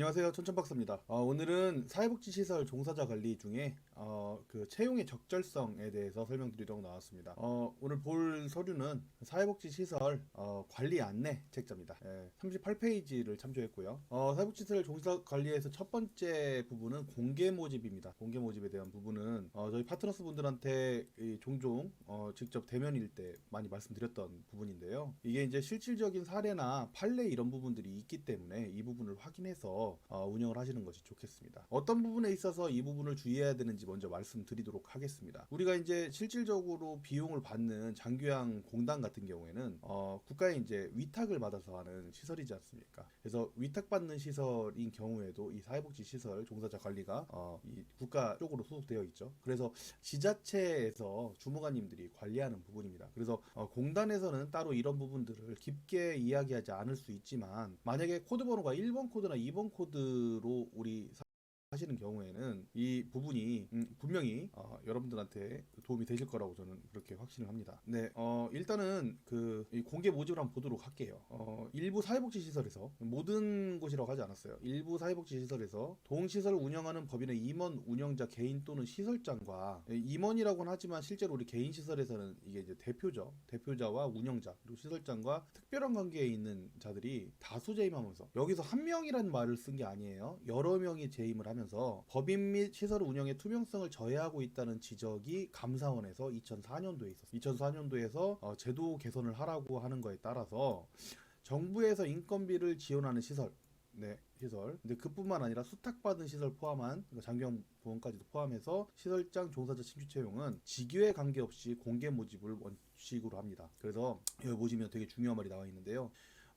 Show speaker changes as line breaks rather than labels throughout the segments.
안녕하세요 천천박사입니다. 어, 오늘은 사회복지시설 종사자 관리 중에 어, 그 채용의 적절성에 대해서 설명드리려고 나왔습니다. 어, 오늘 볼 서류는 사회복지시설 어, 관리 안내 책자입니다. 38페이지를 참조했고요. 어, 사회복지시설 종사 관리에서 첫 번째 부분은 공개 모집입니다. 공개 모집에 대한 부분은 어, 저희 파트너스 분들한테 이 종종 어, 직접 대면일 때 많이 말씀드렸던 부분인데요. 이게 이제 실질적인 사례나 판례 이런 부분들이 있기 때문에 이 부분을 확인해서 어, 운영을 하시는 것이 좋겠습니다. 어떤 부분에 있어서 이 부분을 주의해야 되는지 먼저 말씀드리도록 하겠습니다. 우리가 이제 실질적으로 비용을 받는 장교양 공단 같은 경우에는 어, 국가에 이제 위탁을 받아서 하는 시설이지 않습니까? 그래서 위탁받는 시설인 경우에도 이 사회복지 시설 종사자 관리가 어, 이 국가 쪽으로 소속되어 있죠. 그래서 지자체에서 주무관님들이 관리하는 부분입니다. 그래서 어, 공단에서는 따로 이런 부분들을 깊게 이야기하지 않을 수 있지만 만약에 코드 번호가 1번 코드나 2번 코드 로 우리 사- 하시는 경우에는 이 부분이 음, 분명히 어, 여러분들한테 도움이 되실 거라고 저는 그렇게 확신을 합니다. 네, 어, 일단은 그이 공개 모집을 한번 보도록 할게요. 어, 일부 사회복지 시설에서 모든 곳이라고 하지 않았어요. 일부 사회복지 시설에서 동시설을 운영하는 법인의 임원 운영자 개인 또는 시설장과 예, 임원이라고는 하지만 실제로 우리 개인 시설에서는 이게 이제 대표죠. 대표자와 운영자 그리고 시설장과 특별한 관계에 있는 자들이 다수 재임하면서 여기서 한 명이라는 말을 쓴 게 아니에요. 여러 명이 재임을 하면 서 법인 및 시설 운영의 투명성을 저해하고 있다는 지적이 감사원에서 2004년도에 있었어요. 2004년도에서 어, 제도 개선을 하라고 하는 거에 따라서 정부에서 인건비를 지원하는 시설 네, 시설. 근데 그뿐만 아니라 수탁받은 시설 포함한 그러니까 장경 보험까지도 포함해서 시설장 종사자 신규 채용은 직위에 관계없이 공개 모집을 원칙으로 합니다. 그래서 여기 보시면 되게 중요한 말이 나와 있는데요.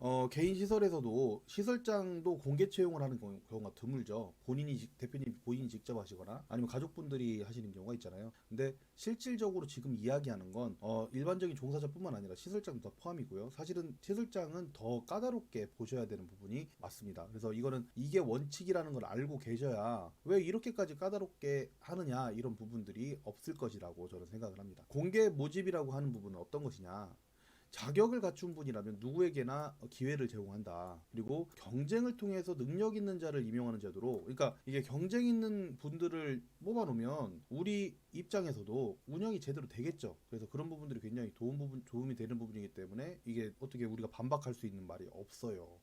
어, 개인 시설에서도 시설장도 공개 채용을 하는 경우- 경우 가 드물죠. 본인이 직- 대표님 본인이 직접 하시거나 아니면 가족분들이 하시는 경우가 있잖아요. 근데 실질적으로 지금 이야기하는 건 어, 일반적인 종사자뿐만 아니라 시설장도 다 포함이고요. 사실은 시설장은 더 까다롭게 보셔야 되는 부분이 맞습니다. 그래서 이거는 이게 원칙이라는 걸 알고 계셔야 왜 이렇게까지 까다롭게 하느냐 이런 부분들이 없을 것이라고 저는 생각을 합니다. 공개 모집이라고 하는 부분은 어떤 것이냐? 자격을 갖춘 분이라면 누구에게나 기회를 제공한다. 그리고 경쟁을 통해서 능력 있는 자를 임용하는 제도로, 그러니까 이게 경쟁 있는 분들을 뽑아놓으면 우리 입장에서도 운영이 제대로 되겠죠. 그래서 그런 부분들이 굉장히 도움 부분, 도움이 되는 부분이기 때문에 이게 어떻게 우리가 반박할 수 있는 말이 없어요.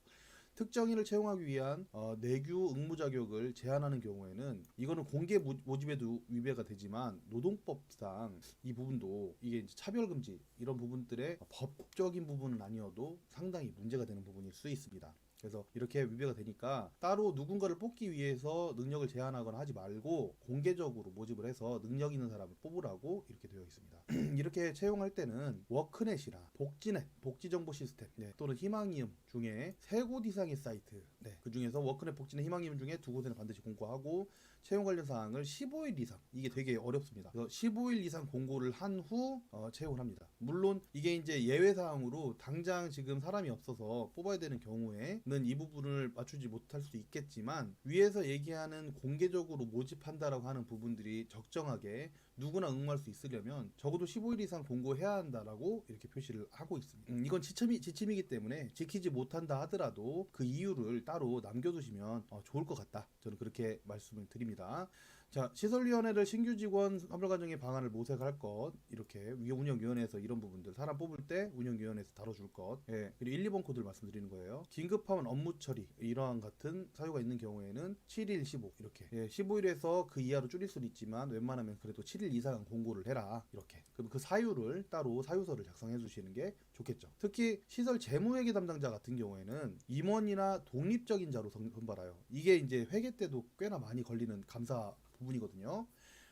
특정인을 채용하기 위한 어, 내규 응무 자격을 제한하는 경우에는 이거는 공개 모- 모집에도 위배가 되지만 노동법상 이 부분도 이게 차별 금지 이런 부분들의 법적인 부분은 아니어도 상당히 문제가 되는 부분일 수 있습니다. 그래서 이렇게 위배가 되니까 따로 누군가를 뽑기 위해서 능력을 제한하거나 하지 말고 공개적으로 모집을 해서 능력 있는 사람을 뽑으라고 이렇게 되어 있습니다. 이렇게 채용할 때는 워크넷이나 복지넷, 복지정보 시스템 네, 또는 희망이음 중에 세 곳 이상의 사이트 네, 그 중에서 워크넷, 복지넷, 희망이음 중에 두 곳에는 반드시 공고하고 채용 관련 사항을 15일 이상 이게 되게 어렵습니다. 그래서 15일 이상 공고를 한후 어, 채용을 합니다. 물론 이게 이제 예외 사항으로 당장 지금 사람이 없어서 뽑아야 되는 경우에는 이 부분을 맞추지 못할 수 있겠지만 위에서 얘기하는 공개적으로 모집한다라고 하는 부분들이 적정하게 누구나 응모할 수 있으려면 적어도 15일 이상 공고해야 한다라고 이렇게 표시를 하고 있습니다. 음, 이건 지침이, 지침이기 때문에 지키지 못한다 하더라도 그 이유를 따로 남겨두시면 어, 좋을 것 같다. 저는 그렇게 말씀을 드립니다. 있습니다. 자, 시설위원회를 신규 직원 선별과정의 방안을 모색할 것 이렇게 위- 운영위원회에서 이런 부분들 사람 뽑을 때 운영위원회에서 다뤄줄 것 예, 그리고 1, 2번 코드를 말씀드리는 거예요. 긴급하면 업무 처리 이러한 같은 사유가 있는 경우에는 7일, 15 이렇게 예, 15일에서 그 이하로 줄일 수는 있지만 웬만하면 그래도 7일 이상은 공고를 해라 이렇게 그럼 그 사유를 따로 사유서를 작성해 주시는 게 좋겠죠. 특히 시설 재무회계 담당자 같은 경우에는 임원이나 독립적인 자로 선- 선발하여 이게 이제 회계 때도 꽤나 많이 걸리는 감사 부분이거든요.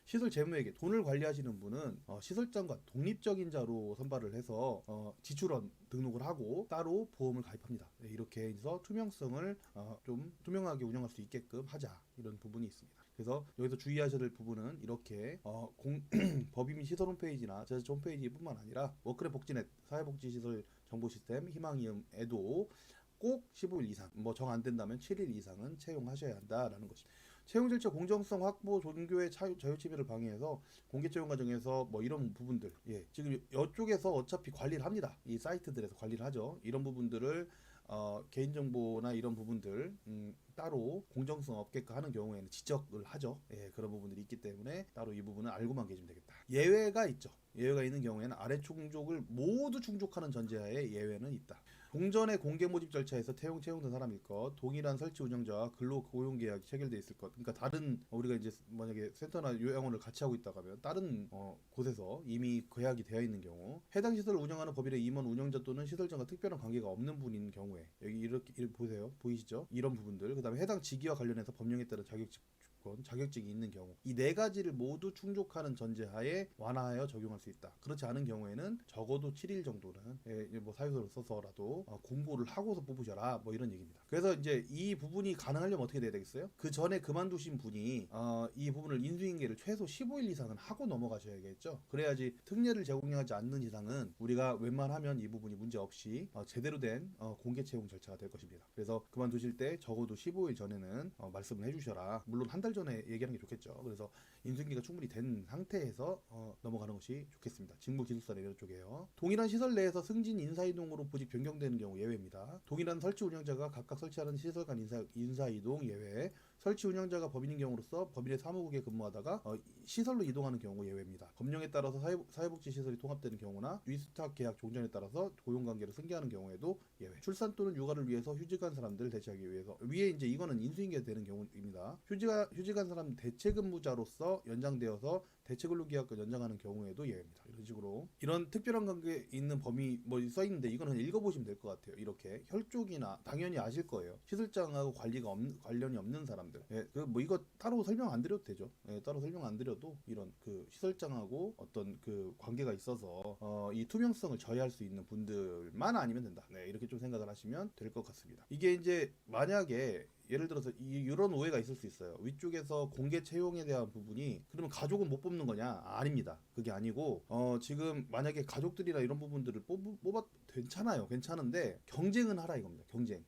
시설 재무회계 돈을 관리하시는 분은 어, 시설장과 독립적인 자로 선발을 해서 어, 지출원 등록을 하고 따로 보험을 가입합니다. 네, 이렇게 해서 투명성을 어, 좀 투명하게 운영할 수 있게끔 하자 이런 부분이 있습니다. 그래서 여기서 주의하셔야 될 부분은 이렇게 어, 공, 법인 및 시설 홈페이지나 제자 홈페이지뿐만 아니라 워크랩 복지넷 사회복지시설 정보시스템 희망이음에도 꼭 15일 이상 뭐 정 안 된다면 7일 이상은 채용하셔야 한다라는 것입니다. 채용 절차 공정성 확보 종교의 자유, 자유치배를 방해해서 공개 채용 과정에서 뭐 이런 부분들 예 지금 이쪽에서 어차피 관리를 합니다 이 사이트들에서 관리를 하죠 이런 부분들을 어, 개인정보나 이런 부분들 음, 따로 공정성 없게끔 하는 경우에는 지적을 하죠. 예, 그런 부분들이 있기 때문에 따로 이 부분은 알고만 계시면 되겠다. 예외가 있죠. 예외가 있는 경우에는 아래 충족을 모두 충족하는 전제하에 예외는 있다. 동전의 공개 모집 절차에서 채용 채용된 사람일 것, 동일한 설치 운영자와 근로 고용 계약이 체결돼 있을 것. 그러니까 다른 우리가 이제 만약에 센터나 요양원을 같이 하고 있다가 하면 다른 어, 곳에서 이미 계약이 되어 있는 경우, 해당 시설을 운영하는 법인의 임원 운영자 또는 시설장과 특별한 관계가 없는 분인 경우에 여기 이렇게 이렇게 보세요, 보이시죠? 이런 부분들, 그다음에 해당 직위와 관련해서 법령에 따른 자격직 권, 자격증이 있는 경우 이 네 가지를 모두 충족하는 전제하에 완화하여 적용할 수 있다. 그렇지 않은 경우에는 적어도 7일 정도는 예, 뭐 사유서를 써서라도 어, 공고를 하고서 뽑으셔라 뭐 이런 얘기입니다. 그래서 이제 이 부분이 가능하려면 어떻게 돼야 되겠어요? 그 전에 그만두신 분이 어, 이 부분을 인수인계를 최소 15일 이상은 하고 넘어가셔야겠죠. 그래야지 특례를 제공하지 않는 이상은 우리가 웬만하면 이 부분이 문제 없이 어, 제대로 된 어, 공개 채용 절차가 될 것입니다. 그래서 그만두실 때 적어도 15일 전에는 어, 말씀을 해주셔라. 물론 한 달 전에 얘기하는 게 좋겠죠. 그래서 인수인계가 충분히 된 상태에서 어, 넘어가는 것이 좋겠습니다. 직무 기술사 레벨 쪽이에요. 동일한 시설 내에서 승진 인사이동으로 보직 변경되는 경우 예외입니다. 동일한 설치 운영자가 각각 설치하는 시설 간 인사, 인사이동 예외. 설치 운영자가 법인인 경우로서 법인의 사무국에 근무하다가 어, 시설로 이동하는 경우 예외입니다. 법령에 따라서 사회, 사회복지 시설이 통합되는 경우나 위스탁 계약 종전에 따라서 고용 관계를 승계하는 경우에도 예외. 출산 또는 육아를 위해서 휴직한 사람들을 대체하기 위해서 위에 이제 이거는 인수인계 되는 경우입니다. 휴직하, 휴직한 사람 대체 근무자로서 연장되어서 대체 근로 계약을 연장하는 경우에도 예외입니다. 이런 식으로 이런 특별한 관계 있는 범위 뭐 써 있는데 이거는 읽어보시면 될 것 같아요. 이렇게 혈족이나 당연히 아실 거예요. 시설장하고 관리가 없, 관련이 없는 사람들. 예, 그뭐 이거 따로 설명 안 드려도 되죠. 예, 따로 설명 안 드려도 이런 그 시설장하고 어떤 그 관계가 있어서 어, 이 투명성을 저해할 수 있는 분들만 아니면 된다. 네, 이렇게 좀 생각을 하시면 될 것 같습니다. 이게 이제 만약에 예를 들어서 이, 이런 오해가 있을 수 있어요. 위쪽에서 공개 채용에 대한 부분이 그러면 가족은 못 뽑는 거냐? 아 닙니다. 그게 아니고 어 지금 만약에 가족들이나 이런 부분들을 뽑, 뽑아 괜찮아요. 괜찮은데 경쟁은 하라 이겁니다. 경쟁.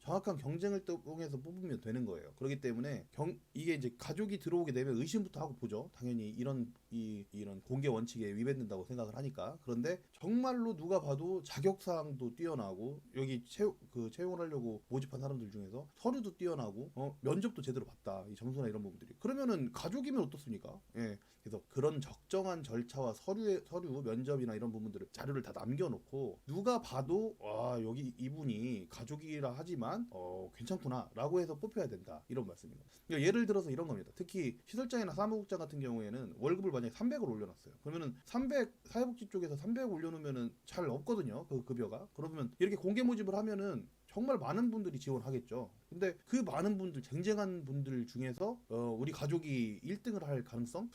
정확한 경쟁을 통해서 뽑으면 되는 거예요. 그렇기 때문에 경, 이게 이제 가족이 들어오게 되면 의심부터 하고 보죠. 당연히 이런 이 이런 공개 원칙에 위배된다고 생각을 하니까. 그런데 정말로 누가 봐도 자격 사항도 뛰어나고 여기 채용 그 채용을 하려고 모집한 사람들 중에서 서류도 뛰어나고 어, 면접도 제대로 봤다. 이 점수나 이런 부분들이. 그러면은 가족이면 어떻습니까? 예. 그래서 그런 적정한 절차와 서류의 서류 면접이나 이런 부분들을 자료를 다 남겨 놓고 누가 봐도 와 여기 이분이 가족이라 하지만 어 괜찮구나 라고 해서 뽑혀야 된다 이런 말씀입니다. 그러니까 예를 들어서 이런 겁니다. 특히 시설장이나 사무국장 같은 경우에는 월급을 만약에 300을 올려놨어요. 그러면은 300 사회복지 쪽에서 300 올려놓으면은 잘 없거든요. 그 급여가. 그러면 이렇게 공개 모집을 하면은 정말 많은 분들이 지원하겠죠. 근데 그 많은 분들 쟁쟁한 분들 중에서 어, 우리 가족이 1등을 할 가능성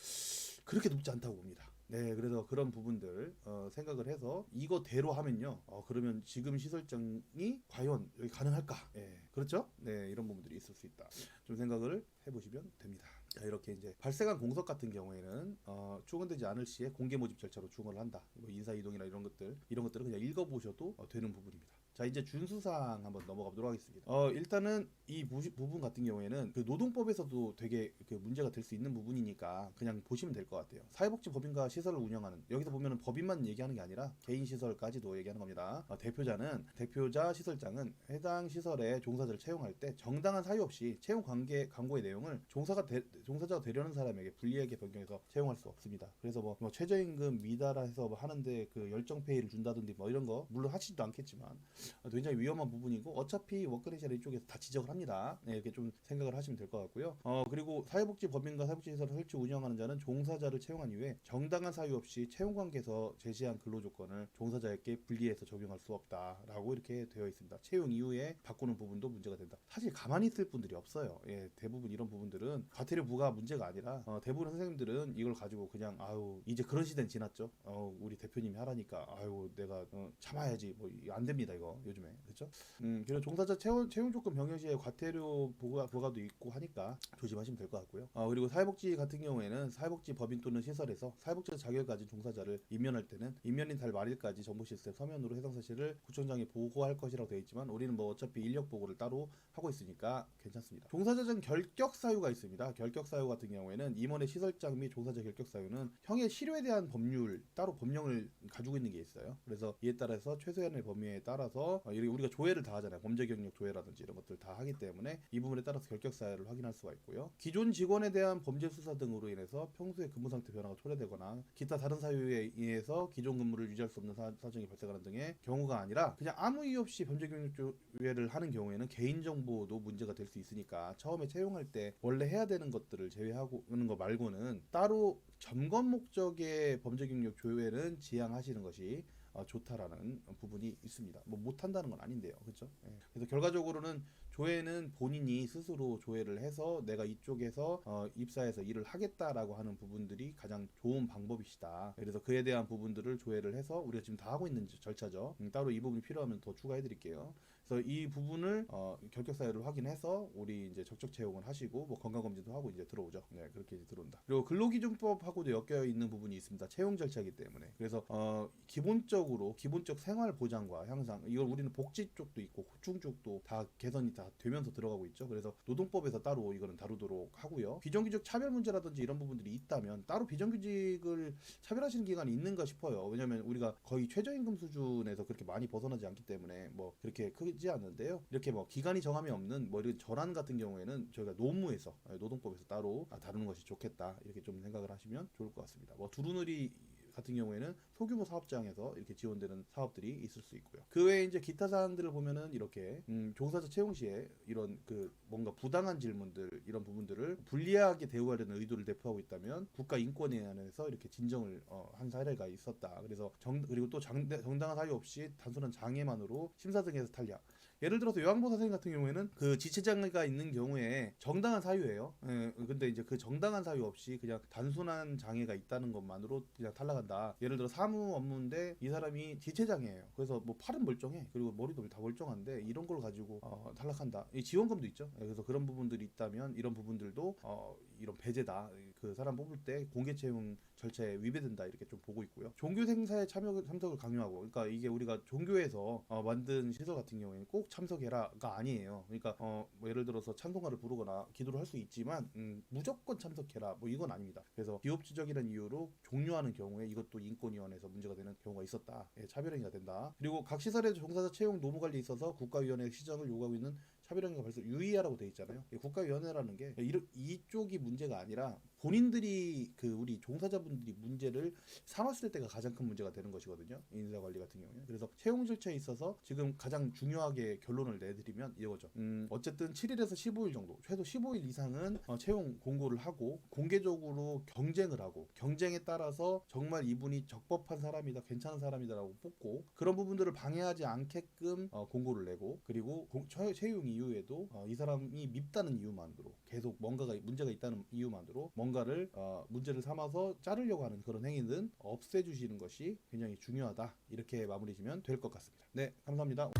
그렇게 높지 않다고 봅니다. 네, 그래서 그런 부분들 어, 생각을 해서 이거대로 하면요. 어, 그러면 지금 시설장이 과연 여기 가능할까? 예, 그렇죠? 네, 이런 부분들이 있을 수 있다. 좀 생각을 해보시면 됩니다. 자, 이렇게 이제 발생한 공석 같은 경우에는 어, 추근되지 않을 시에 공개 모집 절차로 추근을 한다. 뭐 인사 이동이나 이런 것들 이런 것들은 그냥 읽어보셔도 어, 되는 부분입니다. 자 이제 준수사항 한번 넘어가 보도록 하겠습니다. 어 일단은 이 부, 부분 같은 경우에는 그 노동법에서도 되게 그 문제가 될 수 있는 부분이니까 그냥 보시면 될 것 같아요. 사회복지 법인과 시설을 운영하는 여기서 보면은 법인만 얘기하는 게 아니라 개인 시설까지도 얘기하는 겁니다. 어, 대표자는 대표자 시설장은 해당 시설에 종사자를 채용할 때 정당한 사유 없이 채용 관계 광고의 내용을 종사가 대, 종사자가 되려는 사람에게 불리하게 변경해서 채용할 수 없습니다. 그래서 뭐, 뭐 최저임금 미달해서 뭐 하는데 그 열정 페이를 준다든지 뭐 이런 거 물론 하시지도 않겠지만 어, 굉장히 위험한 부분이고 어차피 워크레이션 이쪽에서 다 지적을 합니다. 네, 이렇게 좀 생각을 하시면 될 것 같고요. 어 그리고 사회복지 법인과 사회복지 시설을 설치 운영하는 자는 종사자를 채용한 이후에 정당한 사유 없이 채용 관계에서 제시한 근로 조건을 종사자에게 분리해서 적용할 수 없다라고 이렇게 되어 있습니다. 채용 이후에 바꾸는 부분도 문제가 된다. 사실 가만히 있을 분들이 없어요. 예, 대부분 이런 부분들은 과태료 부가 문제가 아니라 어, 대부분 선생님들은 이걸 가지고 그냥 아유 이제 그런 시대는 지났죠. 어, 우리 대표님이 하라니까 아유 내가 어, 참아야지 뭐 안 됩니다 이거 요즘에 그렇죠? 음 그리고 종사자 채용, 채용 조건 변경 시에 과태료 부과, 부과도 있고 하니까 조심하시면 될 것 같고요. 어, 그리고 사회복지 같은 경우에는 사회복지 법인 또는 시설에서 사회복지 자격을 가진 종사자를 임면할 때는 임면인 달 말일까지 정보 시스템 서면으로 해당 사실을 구청장에 보고할 것이라고 되어 있지만 우리는 뭐 어차피 인력 보고를 따로 하고 있으니까 괜찮습니다. 종사자전 결격 사유가 있습니다. 결격 사유 같은 경우에는 임원의 시설장 및 종사자 결격 사유는 형의 실효에 대한 법률 따로 법령을 가지고 있는 게 있어요. 그래서 이에 따라서 최소한의 범위에 따라서 대해서 어, 우리가 조회를 다 하잖아요. 범죄 경력 조회라든지 이런 것들 다 하기 때문에 이 부분에 따라서 결격 사유를 확인할 수가 있고요. 기존 직원에 대한 범죄 수사 등으로 인해서 평소에 근무 상태 변화가 초래되거나 기타 다른 사유에 의해서 기존 근무를 유지할 수 없는 사, 사정이 발생하는 등의 경우가 아니라 그냥 아무 이유 없이 범죄 경력 조회를 하는 경우에는 개인 정보도 문제가 될 수 있으니까 처음에 채용할 때 원래 해야 되는 것들을 제외하고 하는 거 말고는 따로 점검 목적의 범죄 경력 조회는 지양하시는 것이 어, 좋다라는 부분이 있습니다. 뭐 못한다는 건 아닌데요, 그렇죠? 그래서 결과적으로는 조회는 본인이 스스로 조회를 해서 내가 이쪽에서 어, 입사해서 일을 하겠다라고 하는 부분들이 가장 좋은 방법이시다. 그래서 그에 대한 부분들을 조회를 해서 우리가 지금 다 하고 있는 절차죠. 음, 따로 이 부분이 필요하면 더 추가해드릴게요. 그래서 이 부분을 어, 결격 사유를 확인해서 우리 이제 적적 채용을 하시고 뭐 건강 검진도 하고 이제 들어오죠. 네, 그렇게 이제 들어온다. 그리고 근로기준법하고도 엮여 있는 부분이 있습니다. 채용 절차이기 때문에. 그래서 어, 기본적으로 기본적 생활 보장과 향상 이걸 우리는 복지 쪽도 있고 고충 쪽도 다 개선이 다 되면서 들어가고 있죠. 그래서 노동법에서 따로 이거는 다루도록 하고요. 비정규직 차별 문제라든지 이런 부분들이 있다면 따로 비정규직을 차별하시는 기관이 있는가 싶어요. 왜냐하면 우리가 거의 최저임금 수준에서 그렇게 많이 벗어나지 않기 때문에 뭐 그렇게 크지 않는데요. 이렇게 뭐 기간이 정함이 없는 뭐 이런 전환 같은 경우에는 저희가 노무에서 아, 노동법에서 따로 아, 다루는 것이 좋겠다 이렇게 좀 생각을 하시면 좋을 것 같습니다. 뭐 두루누리 같은 경우에는 소규모 사업장에서 이렇게 지원되는 사업들이 있을 수 있고요. 그 외에 이제 기타 사안들을 보면은 이렇게 음, 종사자 채용 시에 이런 그 뭔가 부당한 질문들 이런 부분들을 불리하게 대우하려는 의도를 내포하고 있다면 국가 인권위원회에서 이렇게 진정을 어, 한 사례가 있었다. 그래서 정 그리고 또 장, 정당한 사유 없이 단순한 장애만으로 심사 등에서 탈락. 예를 들어서 요양보호 선생님 같은 경우에는 그 지체장애가 있는 경우에 정당한 사유예요. 예, 근데 이제 그 정당한 사유 없이 그냥 단순한 장애가 있다는 것만으로 그냥 탈락한다. 예를 들어 사무 업무인데 이 사람이 지체장애예요. 그래서 뭐 팔은 멀쩡해. 그리고 머리도 다 멀쩡한데 이런 걸 가지고 어, 탈락한다. 이 지원금도 있죠. 예, 그래서 그런 부분들이 있다면 이런 부분들도 어, 이런 배제다. 그 사람 뽑을 때 공개 채용 절차에 위배된다 이렇게 좀 보고 있고요. 종교 행사에 참여 참석을 강요하고, 그러니까 이게 우리가 종교에서 어, 만든 시설 같은 경우에는 꼭 참석해라가 아니에요. 그러니까 어, 뭐 예를 들어서 찬송가를 부르거나 기도를 할 수 있지만 음, 무조건 참석해라 뭐 이건 아닙니다. 그래서 비협조적이라는 이유로 종료하는 경우에 이것도 인권위원회에서 문제가 되는 경우가 있었다. 예, 차별행위가 된다. 그리고 각 시설의 종사자 채용 노무 관리에 있어서 국가위원회 시정을 요구하고 있는 차별행위가 발생 유의하라고 돼 있잖아요. 이 국가위원회라는 게 이쪽이 문제가 아니라 본인들이 그 우리 종사자분들이 문제를 삼았을 때가 가장 큰 문제가 되는 것이거든요. 인사 관리 같은 경우에. 그래서 채용 절차에 있어서 지금 가장 중요하게 결론을 내드리면 이거죠. 음, 어쨌든 7일에서 15일 정도, 최소 15일 이상은 어, 채용 공고를 하고 공개적으로 경쟁을 하고 경쟁에 따라서 정말 이분이 적법한 사람이다, 괜찮은 사람이다라고 뽑고 그런 부분들을 방해하지 않게끔 어, 공고를 내고 그리고 공- 채- 채용 이후에도 어, 이 사람이 밉다는 이유만으로 계속 뭔가가 문제가 있다는 이유만으로 뭔가를 어, 문제를 삼아서 자르려고 하는 그런 행위는 없애주시는 것이 굉장히 중요하다 이렇게 마무리 지면 될 것 같습니다. 네, 감사합니다.